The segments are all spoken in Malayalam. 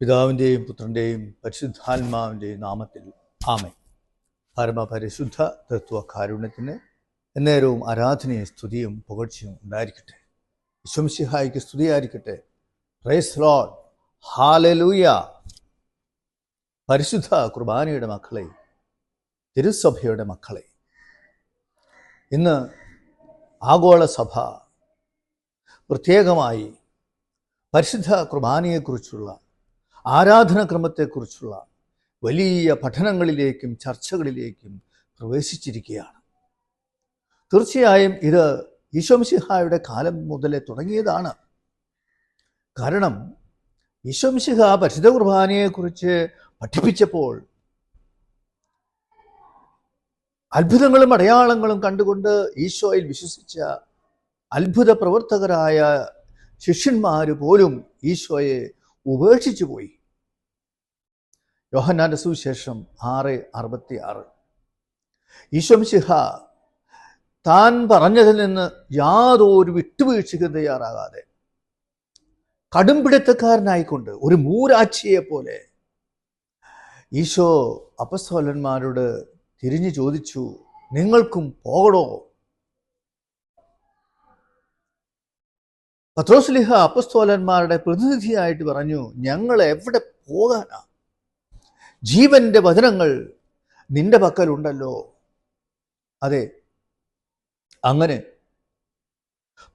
പിതാവിന്റെയും പുത്രന്റെയും പരിശുദ്ധാത്മാവിന്റെയും നാമത്തിൽ ആമേ പരമപരിശുദ്ധ തത്വ കാരുണ്യത്തിന് എന്നേരവും ആരാധനയും സ്തുതിയും പുകഴ്ചയും ഉണ്ടായിരിക്കട്ടെ. വിശ്വംസിഹായിക്ക് സ്തുതിയായിരിക്കട്ടെ. പ്രൈസ് ലോഡ് ഹാലലൂയ പരിശുദ്ധ കുർബാനയുടെ മക്കളെ തിരുസഭയുടെ മക്കളെ ഇന്ന് ആഗോള സഭ പ്രത്യേകമായി പരിശുദ്ധ കുർബാനയെക്കുറിച്ചുള്ള ആരാധനക്രമത്തെക്കുറിച്ചുള്ള വലിയ പഠനങ്ങളിലേക്കും ചർച്ചകളിലേക്കും പ്രവേശിച്ചിരിക്കുകയാണ്. തീർച്ചയായും ഇത് ഈശോംശിഹായുടെ കാലം മുതലേ തുടങ്ങിയതാണ്. കാരണം ഈശോംശിഹ പരിശുദ്ധ കുർബാനയെക്കുറിച്ച് പഠിപ്പിച്ചപ്പോൾ അത്ഭുതങ്ങളും അടയാളങ്ങളും കണ്ടുകൊണ്ട് ഈശോയിൽ വിശ്വസിച്ച അത്ഭുത പ്രവർത്തകരായ ശിഷ്യന്മാർ പോലും ഈശോയെ ഉപേക്ഷിച്ചു പോയി യോഹന്നാന്റെ സുവിശേഷം ആറ് അറുപത്തി ആറ് ഈശോംശിഹ താൻ പറഞ്ഞതിൽ നിന്ന് യാതൊരു വിട്ടുവീഴ്ചയ്ക്കും തയ്യാറാകാതെ കടുംപിടുത്തക്കാരനായിക്കൊണ്ട് ഒരു മൂരാച്ചിയെ പോലെ ഈശോ അപസ്തോലന്മാരോട് തിരിഞ്ഞു ചോദിച്ചു നിങ്ങൾക്കും പോകണോ? പത്രോസ്ലിഹ അപ്പസ്തോലന്മാരുടെ പ്രതിനിധിയായിട്ട് പറഞ്ഞു ഞങ്ങൾ എവിടെ പോകാനാ? ജീവന്റെ വചനങ്ങൾ നിന്റെ പക്കലുണ്ടല്ലോ. അതെ അങ്ങനെ.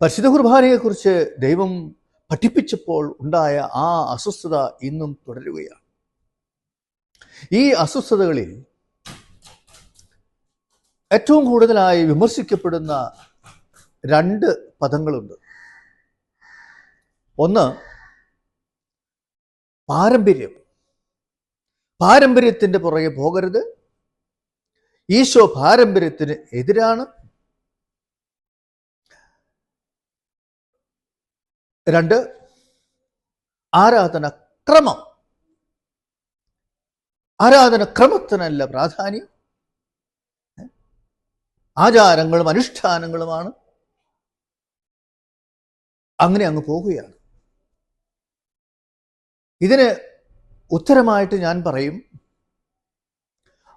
പരിശുദ്ധ കുർബാനയെക്കുറിച്ച് ദൈവം പഠിപ്പിച്ചപ്പോൾ ഉണ്ടായ ആ അസ്വസ്ഥത ഇന്നും തുടരുകയാണ്. ഈ അസ്വസ്ഥതകളിൽ ഏറ്റവും കൂടുതലായി വിമർശിക്കപ്പെടുന്ന രണ്ട് പദങ്ങളുണ്ട്. ഒന്ന് പാരമ്പര്യം. പാരമ്പര്യത്തിന്റെ പുറകെ പോകരുത്. ഈശോ പാരമ്പര്യത്തിന് എതിരാണ്. രണ്ട് ആരാധന ക്രമം. ആരാധന ക്രമത്തിനല്ല പ്രാധാന്യം. ആചാരങ്ങളും അനുഷ്ഠാനങ്ങളുമാണ്. അങ്ങനെ അങ്ങ് പോവുകയാണ് ഇതിന് ഉത്തരമായിട്ട് ഞാൻ പറയും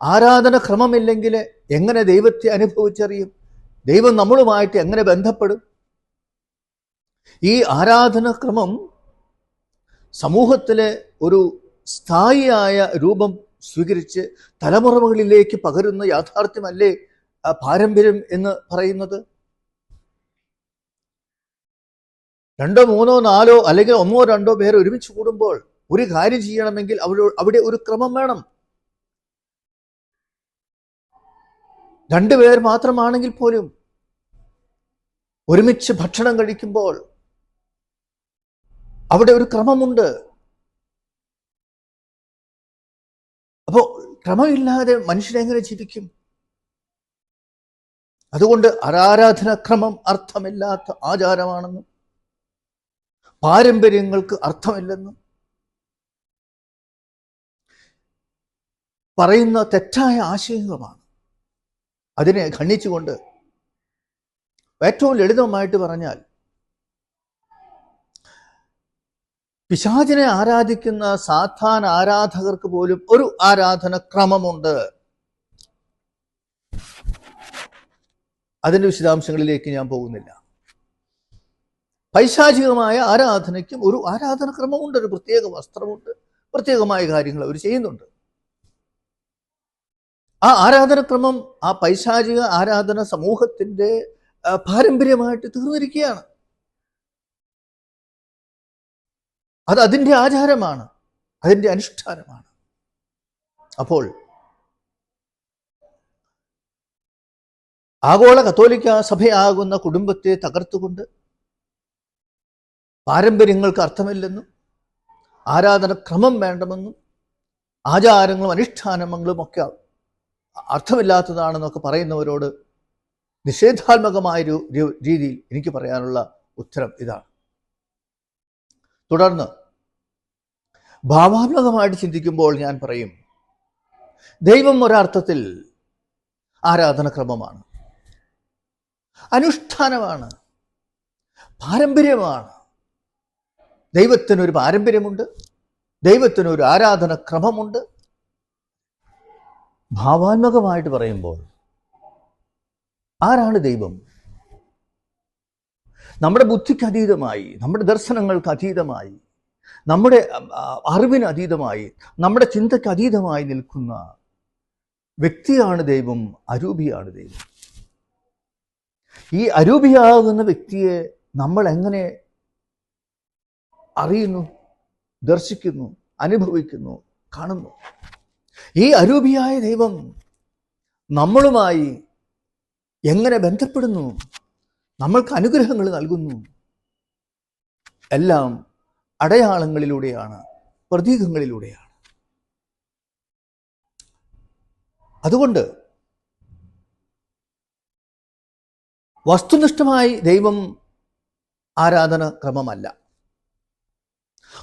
ആരാധന ക്രമമില്ലെങ്കിൽ എങ്ങനെ ദൈവത്തെ അനുഭവിച്ചറിയും? ദൈവം നമ്മളുമായിട്ട് എങ്ങനെ ബന്ധപ്പെടും? ഈ ആരാധന ക്രമം സമൂഹത്തിലെ ഒരു സ്ഥായിയായ രൂപം സ്വീകരിച്ച് തലമുറകളിലേക്ക് പകരുന്ന യാഥാർത്ഥ്യമല്ലേ പാരമ്പര്യം എന്ന് പറയുന്നത്? രണ്ടോ മൂന്നോ നാലോ അല്ലെങ്കിൽ ഒന്നോ രണ്ടോ പേർ ഒരുമിച്ച് കൂടുമ്പോൾ ഒരു കാര്യം ചെയ്യണമെങ്കിൽ അവിടെ അവിടെ ഒരു ക്രമം വേണം. രണ്ടുപേർ മാത്രമാണെങ്കിൽ പോലും ഒരുമിച്ച് ഭക്ഷണം കഴിക്കുമ്പോൾ അവിടെ ഒരു ക്രമമുണ്ട്. അപ്പോ ക്രമമില്ലാതെ മനുഷ്യനെങ്ങനെ ജീവിക്കും? അതുകൊണ്ട് ആരാധന ക്രമം അർത്ഥമില്ലാത്ത ആചാരമാണെന്നും പാരമ്പര്യങ്ങൾക്ക് അർത്ഥമില്ലെന്നും പറയുന്ന തെറ്റായ ആശയങ്ങളുമാണ്. അതിനെ ഖണ്ഡിച്ചുകൊണ്ട് ഏറ്റവും ലളിതമായിട്ട് പറഞ്ഞാൽ പിശാചിനെ ആരാധിക്കുന്ന സാധാരണ ആരാധകർക്ക് പോലും ഒരു ആരാധന ക്രമമുണ്ട്. അതിന്റെ വിശദാംശങ്ങളിലേക്ക് ഞാൻ പോകുന്നില്ല. പൈശാചികമായ ആരാധനയ്ക്കും ഒരു ആരാധന ക്രമമുണ്ട് ഒരു പ്രത്യേക വസ്ത്രമുണ്ട് പ്രത്യേകമായ കാര്യങ്ങൾ അവർ ചെയ്യുന്നുണ്ട്. ആ ആരാധനക്രമം ആ പൈശാചിക ആരാധന സമൂഹത്തിന്റെ പാരമ്പര്യമായിട്ട് തീർന്നിരിക്കുകയാണ്. അത് അതിന്റെ ആചാരമാണ് അതിന്റെ അനുഷ്ഠാനമാണ്. അപ്പോൾ ആഗോള കത്തോലിക്ക സഭയാകുന്ന കുടുംബത്തെ തകർത്തുകൊണ്ട് പാരമ്പര്യങ്ങൾക്ക് അർത്ഥമില്ലെന്നും ആരാധന ക്രമം വേണ്ടെന്നും ആചാരങ്ങളും അനുഷ്ഠാനങ്ങളും ഒക്കെ അർത്ഥമില്ലാത്തതാണെന്നൊക്കെ പറയുന്നവരോട് നിഷേധാത്മകമായ ഒരു രീതിയിൽ എനിക്ക് പറയാനുള്ള ഉത്തരം ഇതാണ്. തുടർന്ന് ഭാവാത്മകമായിട്ട് ചിന്തിക്കുമ്പോൾ ഞാൻ പറയും ദൈവം ഒരർത്ഥത്തിൽ ആരാധനക്രമമാണ് അനുഷ്ഠാനമാണ് പാരമ്പര്യമാണ്. ദൈവത്തിനൊരു പാരമ്പര്യമുണ്ട് ദൈവത്തിനൊരു ആരാധനക്രമമുണ്ട് ആരാധന ക്രമമുണ്ട് ഭാവാത്മകമായിട്ട് പറയുമ്പോൾ ആരാണ് ദൈവം? നമ്മുടെ ബുദ്ധിക്ക് അതീതമായി നമ്മുടെ ദർശനങ്ങൾക്ക് അതീതമായി നമ്മുടെ അറിവിന് അതീതമായി നമ്മുടെ ചിന്തയ്ക്ക് അതീതമായി നിൽക്കുന്ന വ്യക്തിയാണ് ദൈവം അരൂപിയാണ് ദൈവം. ഈ അരൂപിയാകുന്ന വ്യക്തിയെ നമ്മൾ എങ്ങനെ അറിയുന്നു ദർശിക്കുന്നു അനുഭവിക്കുന്നു കാണുന്നു? ഈ അരൂപിയായ ദൈവം നമ്മളുമായി എങ്ങനെ ബന്ധപ്പെടുന്നു? നമ്മൾക്ക് അനുഗ്രഹങ്ങൾ നൽകുന്നു. എല്ലാം അടയാളങ്ങളിലൂടെയാണ് പ്രതീകങ്ങളിലൂടെയാണ്. അതുകൊണ്ട് വസ്തുനിഷ്ഠമായി ദൈവം ആരാധന ക്രമമല്ല.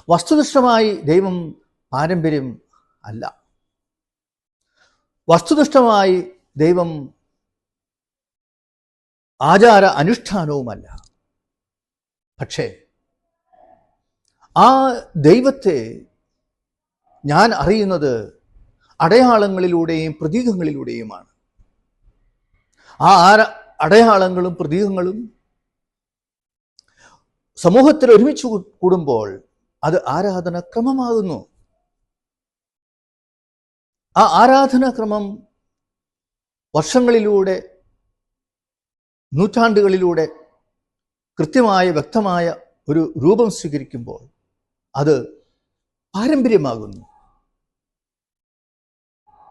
വസ്തുനിഷ്ഠമായി ദൈവം പാരമ്പര്യം അല്ല. വസ്തുനിഷ്ഠമായി ദൈവം ആചാര അനുഷ്ഠാനവുമല്ല. പക്ഷേ ആ ദൈവത്തെ ഞാൻ അറിയുന്നത് അടയാളങ്ങളിലൂടെയും പ്രതീകങ്ങളിലൂടെയുമാണ്. ആ അടയാളങ്ങളും പ്രതീകങ്ങളും സമൂഹത്തിൽ ഒരുമിച്ച് കൂടുമ്പോൾ അത് ആരാധന ക്രമമാകുന്നു ആ ആരാധനാ ക്രമം വർഷങ്ങളിലൂടെ നൂറ്റാണ്ടുകളിലൂടെ കൃത്യമായ വ്യക്തമായ ഒരു രൂപം സ്വീകരിക്കുമ്പോൾ അത് പാരമ്പര്യമാകുന്നു.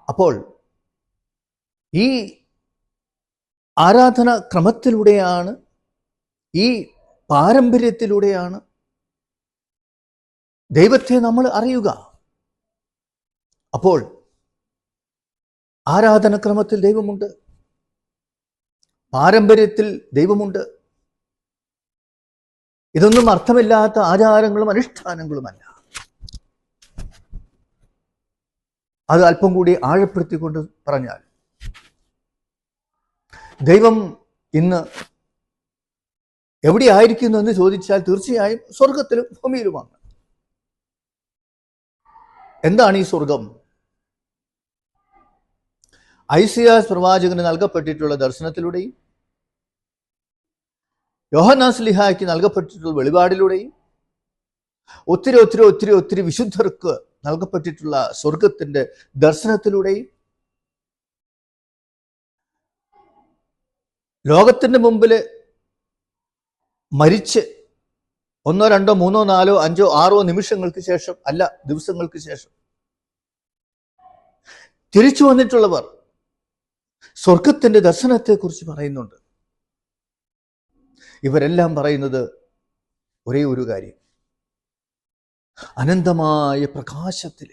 അപ്പോൾ ഈ ആരാധന ക്രമത്തിലൂടെയാണ് ഈ പാരമ്പര്യത്തിലൂടെയാണ് ദൈവത്തെ നമ്മൾ അറിയുക. അപ്പോൾ ആരാധനക്രമത്തിൽ ദൈവമുണ്ട്. പാരമ്പര്യത്തിൽ ദൈവമുണ്ട്. ഇതൊന്നും അർത്ഥമില്ലാത്ത ആചാരങ്ങളും അനുഷ്ഠാനങ്ങളുമല്ല. അത് അല്പം കൂടി ആഴപ്പെടുത്തിക്കൊണ്ട് പറഞ്ഞാൽ ദൈവം ഇന്ന് എവിടെയായിരിക്കുന്നു എന്ന് ചോദിച്ചാൽ തീർച്ചയായും സ്വർഗത്തിലും ഭൂമിയിലുമാണ്. എന്താണ് ഈ സ്വർഗം ഐസിയാസ് പ്രവാചകന് നൽകപ്പെട്ടിട്ടുള്ള ദർശനത്തിലൂടെയും യോഹനാസ് ലിഹായ്ക്ക് നൽകപ്പെട്ടിട്ടുള്ള വെളിപാടിലൂടെയും ഒത്തിരി ഒത്തിരി ഒത്തിരി ഒത്തിരി വിശുദ്ധർക്ക് നൽകപ്പെട്ടിട്ടുള്ള സ്വർഗത്തിന്റെ ദർശനത്തിലൂടെയും ലോകത്തിന്റെ മുമ്പിൽ മരിച്ച് ഒന്നോ രണ്ടോ മൂന്നോ നാലോ അഞ്ചോ ആറോ നിമിഷങ്ങൾക്ക് ശേഷം അല്ല ദിവസങ്ങൾക്ക് ശേഷം തിരിച്ചു വന്നിട്ടുള്ളവർ സ്വർഗത്തിന്റെ ദർശനത്തെക്കുറിച്ച് പറയുന്നുണ്ട്. ഇവരെല്ലാം പറയുന്നത് ഒരേ ഒരു കാര്യം. അനന്തമായ പ്രകാശത്തിൽ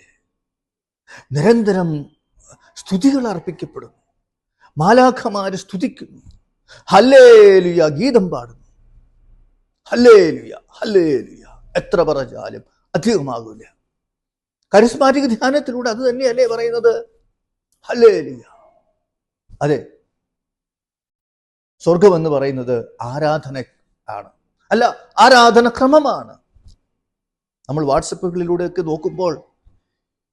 നിരന്തരം സ്തുതികൾ അർപ്പിക്കപ്പെടുന്നു. മാലാഖമാര് സ്തുതിക്കുന്നു. ഹല്ലേലുയ ഗീതം പാടുന്നു. Hallelujah hallelujah. എത്ര പറഞ്ഞാലും അധികമാകില്ല കരിസ്മാറ്റിക് ധ്യാനത്തിലൂടെ അത് തന്നെയല്ലേ പറയുന്നത്? ഹല്ലേലുയ. അതെ. സ്വർഗം എന്ന് പറയുന്നത് ആരാധന ആണ്. അല്ല ആരാധന ക്രമമാണ് നമ്മൾ വാട്സപ്പുകളിലൂടെയൊക്കെ നോക്കുമ്പോൾ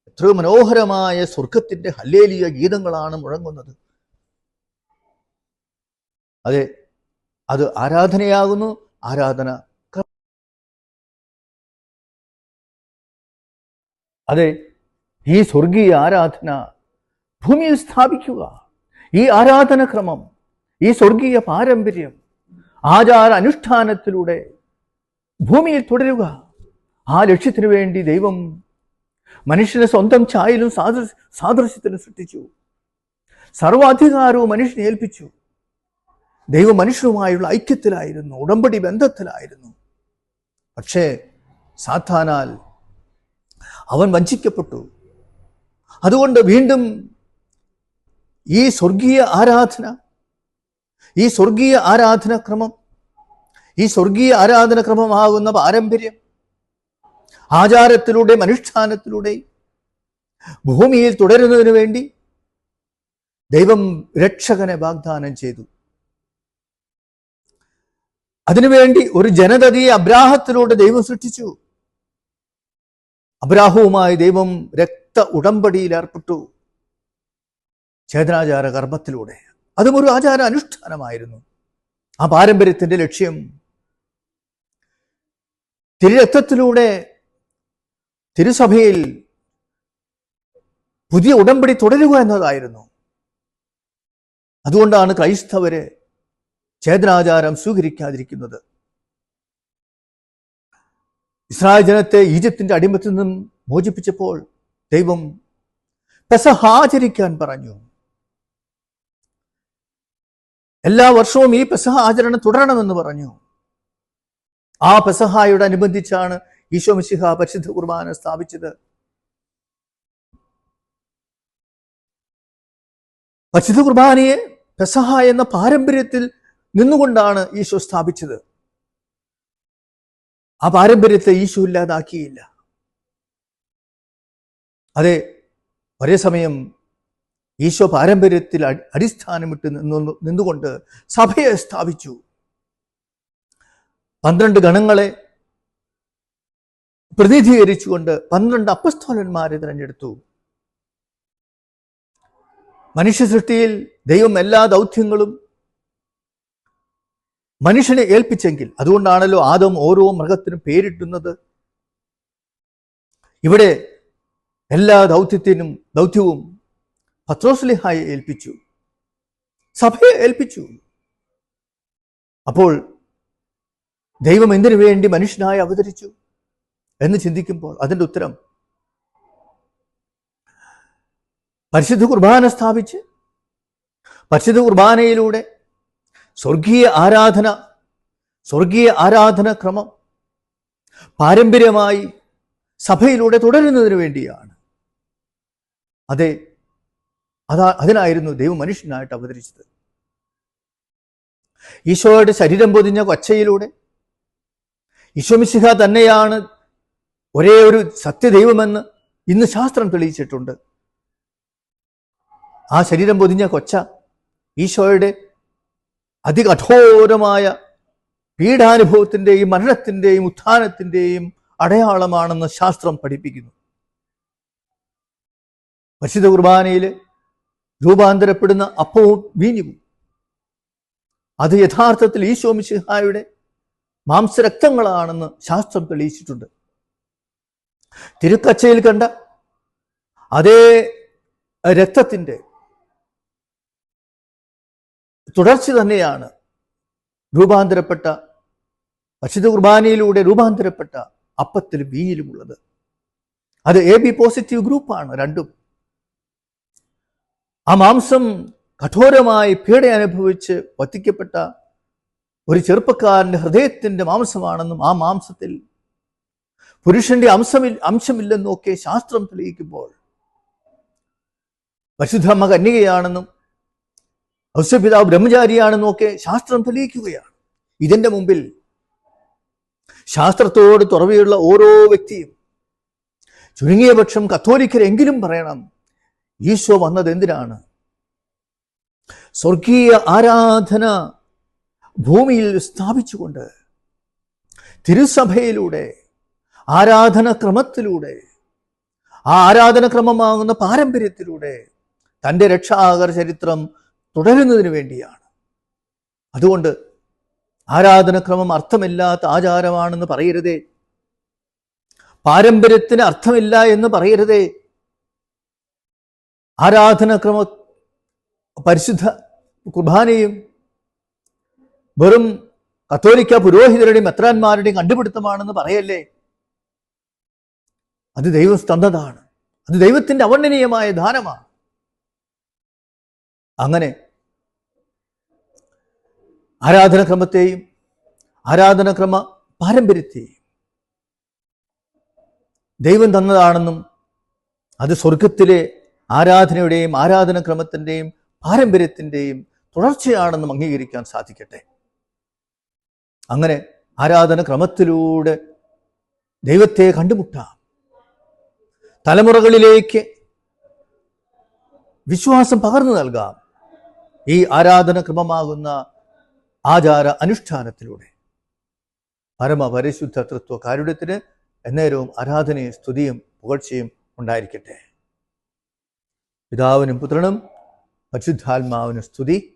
എത്രയോ മനോഹരമായ സ്വർഗത്തിന്റെ ഹല്ലേലിയ ഗീതങ്ങളാണ് മുഴങ്ങുന്നത്. അതെ അത് ആരാധനയാകുന്നു ആരാധന അതെ ഈ സ്വർഗീയ ആരാധന ഭൂമിയിൽ സ്ഥാപിക്കുക. ഈ ആരാധനക്രമം ഈ സ്വർഗീയ പാരമ്പര്യം ആചാര അനുഷ്ഠാനത്തിലൂടെ ഭൂമിയിൽ തുടരുക. ആ ലക്ഷ്യത്തിനു വേണ്ടി ദൈവം മനുഷ്യനെ സ്വന്തം ഛായയിലും സാദൃ സാദൃശ്യത്തിലും സൃഷ്ടിച്ചു. സർവാധികാരവും മനുഷ്യനെ ഏൽപ്പിച്ചു. ദൈവം മനുഷ്യരുമായുള്ള ഐക്യത്തിലായിരുന്നു ഉടമ്പടി ബന്ധത്തിലായിരുന്നു. പക്ഷേ സാത്താനാൽ അവൻ വഞ്ചിക്കപ്പെട്ടു. അതുകൊണ്ട് വീണ്ടും ഈ സ്വർഗീയ ആരാധന ഈ സ്വർഗീയ ആരാധനക്രമം ഈ സ്വർഗീയ ആരാധനക്രമമാകുന്ന പാരമ്പര്യം ആചാരത്തിലൂടെ അനുഷ്ഠാനത്തിലൂടെ ഭൂമിയിൽ തുടരുന്നതിനു വേണ്ടി ദൈവം രക്ഷകനെ വാഗ്ദാനം ചെയ്തു. അതിനുവേണ്ടി ഒരു ജനതയെ അബ്രാഹത്തിലൂടെ ദൈവം സൃഷ്ടിച്ചു. അബ്രാഹവുമായി ദൈവം രക്ത ഉടമ്പടിയിൽ ഏർപ്പെട്ടു. ഛേദനാചാര കർമ്മത്തിലൂടെ അതും ഒരു ആചാര അനുഷ്ഠാനമായിരുന്നു ആ പാരമ്പര്യത്തിന്റെ ലക്ഷ്യം തിരുരക്തത്തിലൂടെ തിരുസഭയിൽ പുതിയ ഉടമ്പടി തുടരുക എന്നതായിരുന്നു. അതുകൊണ്ടാണ് ക്രൈസ്തവര് ഛേദനാചാരം സ്വീകരിക്കാതിരിക്കുന്നത്. ഇസ്രായേൽ ജനത്തെ ഈജിപ്തിന്റെ അടിമത്തിൽ നിന്നും മോചിപ്പിച്ചപ്പോൾ ദൈവം പെസഹ ആചരിക്കാൻ പറഞ്ഞു. എല്ലാ വർഷവും ഈ പെസഹ ആചരണം തുടരണമെന്ന് പറഞ്ഞു. ആ പെസഹായോട് അനുബന്ധിച്ചാണ് ഈശോ മിശിഹ പരിശുദ്ധ കുർബാന സ്ഥാപിച്ചത്. പരിശുദ്ധ കുർബാനയെ പെസഹ എന്ന പാരമ്പര്യത്തിൽ നിന്നുകൊണ്ടാണ് ഈശോ സ്ഥാപിച്ചത്. ആ പാരമ്പര്യത്തെ ഈശോ ഇല്ലാതാക്കിയില്ല. അതെ ഒരേ സമയം ഈശോ പാരമ്പര്യത്തിൽ അടി- അടിസ്ഥാനമിട്ട് നിന്നു നിന്നുകൊണ്ട് സഭയെ സ്ഥാപിച്ചു. പന്ത്രണ്ട് ഗണങ്ങളെ പ്രതിനിധീകരിച്ചുകൊണ്ട് പന്ത്രണ്ട് അപ്പസ്തോലന്മാരെ തിരഞ്ഞെടുത്തു. മനുഷ്യ സൃഷ്ടിയിൽ ദൈവം എല്ലാ ദൗത്യങ്ങളും മനുഷ്യനെ ഏൽപ്പിച്ചെങ്കിൽ അതുകൊണ്ടാണല്ലോ ആദം ഓരോ മൃഗത്തിനും പേരിട്ടുന്നത് ഇവിടെ എല്ലാ ദൗത്യത്തിനും ദൗത്യവും പത്രോസ്ലിഹായെ ഏൽപ്പിച്ചു. സഭയെ ഏൽപ്പിച്ചു. അപ്പോൾ ദൈവം എന്തിനു വേണ്ടി മനുഷ്യനായി അവതരിച്ചു എന്ന് ചിന്തിക്കുമ്പോൾ അതിന്റെ ഉത്തരം പരിശുദ്ധ കുർബാന സ്ഥാപിച്ച് പരിശുദ്ധ കുർബാനയിലൂടെ സ്വർഗീയ ആരാധന സ്വർഗീയ ആരാധന ക്രമം പാരമ്പര്യമായി സഭയിലൂടെ തുടരുന്നതിന് വേണ്ടിയാണ്. അതെ അതാ അതിനായിരുന്നു ദൈവം മനുഷ്യനായിട്ട് അവതരിച്ചത്. ഈശോയുടെ ശരീരം പൊതിഞ്ഞ കൊച്ചയിലൂടെ ഈശോമിശിഹ തന്നെയാണ് ഒരേ ഒരു സത്യദൈവമെന്ന് ഇന്ന് ശാസ്ത്രം തെളിയിച്ചിട്ടുണ്ട്. ആ ശരീരം പൊതിഞ്ഞ കൊച്ച ഈശോയുടെ അതികഠോരമായ പീഠാനുഭവത്തിന്റെയും മരണത്തിന്റെയും ഉത്ഥാനത്തിന്റെയും അടയാളമാണെന്ന് ശാസ്ത്രം പഠിപ്പിക്കുന്നു. പരിശുദ്ധ കുർബാനയിൽ രൂപാന്തരപ്പെടുന്ന അപ്പവും വീഞ്ഞും. അത് യഥാർത്ഥത്തിൽ ഈശോ മിശിഹായുടെ മാംസരക്തങ്ങളാണെന്ന് ശാസ്ത്രം തെളിയിച്ചിട്ടുണ്ട്. തിരുക്കച്ചയിൽ കണ്ട അതേ രക്തത്തിന്റെ തുടർച്ച തന്നെയാണ് രൂപാന്തരപ്പെട്ട പരിശുദ്ധ കുർബാനയിലൂടെ രൂപാന്തരപ്പെട്ട അപ്പത്തിലും വീഞ്ഞിലുമുള്ളത്. അത് എ ബി പോസിറ്റീവ് ഗ്രൂപ്പാണ് രണ്ടും. ആ മാംസം കഠോരമായി പീഡ അനുഭവിച്ച് വത്തിക്കപ്പെട്ട ഒരു ചെറുപ്പക്കാരന്റെ ഹൃദയത്തിന്റെ മാംസമാണെന്നും ആ മാംസത്തിൽ പുരുഷന്റെ അംശമി അംശമില്ലെന്നും ഒക്കെ ശാസ്ത്രം തെളിയിക്കുമ്പോൾ പരിശുദ്ധമ്മ കന്യകയാണെന്നും ഔസ്യപിതാവ് ബ്രഹ്മചാരിയാണെന്നും ഒക്കെ ശാസ്ത്രം തെളിയിക്കുകയാണ്. ഇതിന്റെ മുമ്പിൽ ശാസ്ത്രത്തോട് തുറവിയുള്ള ഓരോ വ്യക്തിയും ചുരുങ്ങിയ പക്ഷം കത്തോലിക്കരെങ്കിലും പറയണം. ഈശോ വന്നത് എന്തിനാണ്? സ്വർഗീയ ആരാധന ഭൂമിയിൽ സ്ഥാപിച്ചുകൊണ്ട് തിരുസഭയിലൂടെ ആരാധനക്രമത്തിലൂടെ ആ ആരാധനക്രമമാകുന്ന പാരമ്പര്യത്തിലൂടെ തന്റെ രക്ഷാകര ചരിത്രം തുടരുന്നതിന് വേണ്ടിയാണ്. അതുകൊണ്ട് ആരാധനക്രമം അർത്ഥമില്ലാത്ത ആചാരമാണെന്ന് പറയരുതേ. പാരമ്പര്യത്തിന് അർത്ഥമില്ല എന്ന് പറയരുതേ. ആരാധനക്രമ പരിശുദ്ധ കുർബാനയും വെറും കത്തോലിക്ക പുരോഹിതരുടെയും മെത്രാന്മാരുടെയും കണ്ടുപിടുത്തമാണെന്ന് പറയല്ലേ? അത് ദൈവം തന്നതാണ്. അത് ദൈവത്തിന്റെ അവർണനീയമായ ദാനമാണ്. അങ്ങനെ ആരാധനക്രമത്തെയും ആരാധനക്രമ പാരമ്പര്യത്തെയും ദൈവം തന്നതാണെന്നും അത് സ്വർഗത്തിലെ ആരാധനയുടെയും ആരാധനക്രമത്തിന്റെയും പാരമ്പര്യത്തിന്റെയും തുടർച്ചയാണെന്നും അംഗീകരിക്കാൻ സാധിക്കട്ടെ. അങ്ങനെ ആരാധനക്രമത്തിലൂടെ ദൈവത്തെ കണ്ടുമുട്ടാം. തലമുറകളിലേക്ക് വിശ്വാസം പകർന്നു നൽകാം. ഈ ആരാധനക്രമമാകുന്ന ആചാര അനുഷ്ഠാനത്തിലൂടെ. പരമപരിശുദ്ധ തൃത്വ കാരുണ്യത്തിന് എന്നേരവും ആരാധനയും സ്തുതിയും പുകഴ്ചയും ഉണ്ടായിരിക്കട്ടെ. പിതാവിനും പുത്രനും പരിശുദ്ധാത്മാവിനും സ്തുതി.